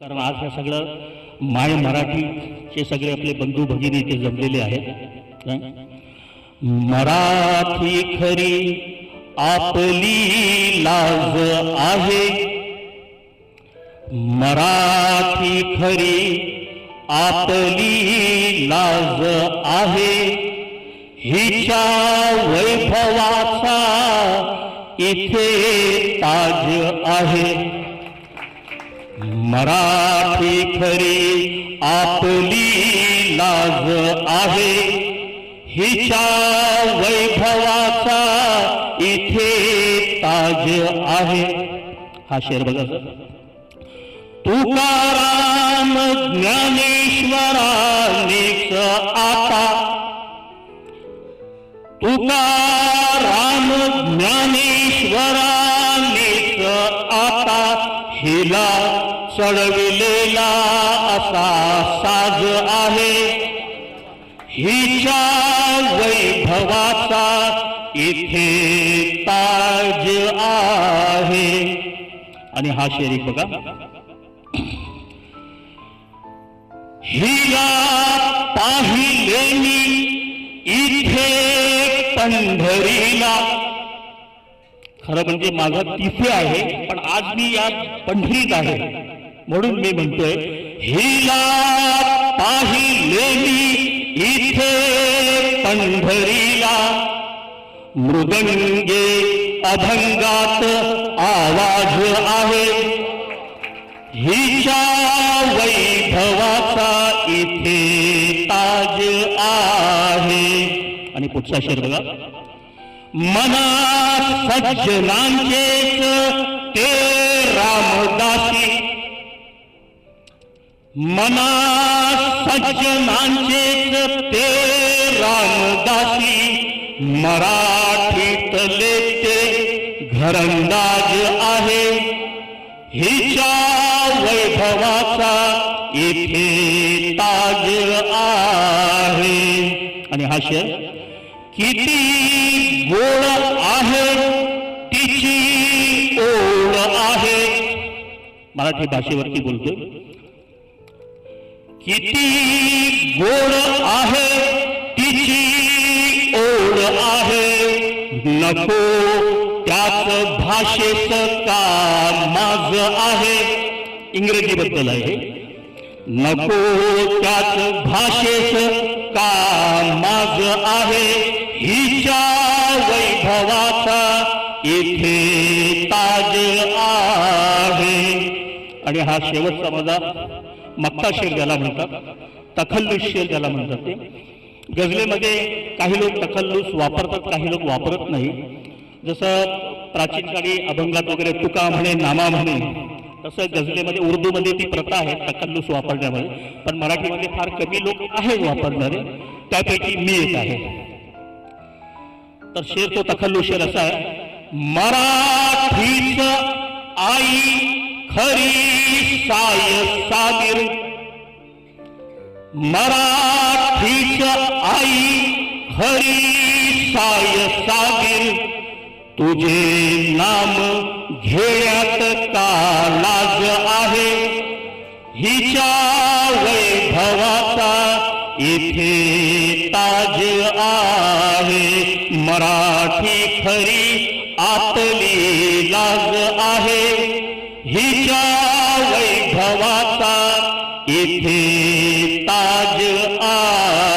कारण आज हे सगळं माय मराठीचे सगळे आपले बंधू भगिनी इथे जमलेले आहेत. मराठी खरी आपली लाज आहे. मराठी खरी आपली लाज आहे. हिच्या वैभवाचा इथे ताज आहे. मराठी खरी आपली लाज आहे. हिच्या वैभवाचा इथे ताज आहे. हा शेर बघा तुकाराम ज्ञानेश्वरानेच आता तुकाराम ज्ञानेश्वरानेच आता हिला चढविलेला असा साज आहे. हिच्या वैभवाचा इथे ताज आहे. आणि हा शेरी बघा. हिला पाहिले मी इथे पंढरीला. खरं म्हणजे माझा तिथे आहे पण आज मी या पंढरीत आहे. म्हणून मी म्हणतोय हिला पाहिले इथे पंढरीला. मृदंगे अभंगात आवाज आहे. हिच्या वैभवाचा इथे ताज आहे. आणि पुढचा शेर बघा मना सज्जनांचे ते रामदास मना सज्जनांचे ते रामदासी मराठीतले ते घरंदाज आहे. हिच्या वैभवाचा इथे ताज आहे. आणि हा शेर किती गोड आहे तिची ओढ आहे. मराठी भाषेवरती बोलतोय. किती गोड आहे तिची ओढ आहे. नको त्याच भाषेच का माझ आहे? इंग्रजी बद्दल आहे. नको त्याच भाषेच का माझ आहे? हिच्या वैभवाचा इथे ताज आहे. आणि हा शेवटचा माझा मक्का शेर ज्याला म्हणतात तखल्लुस शेर ज्याला म्हणतात ते. गझलेमध्ये काही लोक तखल्लुस वापरतात काही लोक वापरत नाही. जसं प्राचीन काळी अभंगात वगैरे तुका म्हणे नामा म्हणे तसं गझलेमध्ये उर्दूमध्ये ती प्रथा आहे तखल्लुस वापरण्यामध्ये. पण मराठीमध्ये फार कमी लोक आहेत वापरणारे. त्यापैकी मी एक आहे. तर शेर तो तखल्लुस शेर असा आहे. मराठीच आई खरी साय सागीर। मराठीच आई हरी साय सागीर। तुझे नाम घेण्यात का लाज आहे। हिच्या वैभवाचा इथे ताज आहे। मराठी खरी आपली लाज आहे। वैभवाचा इथे ताज आहे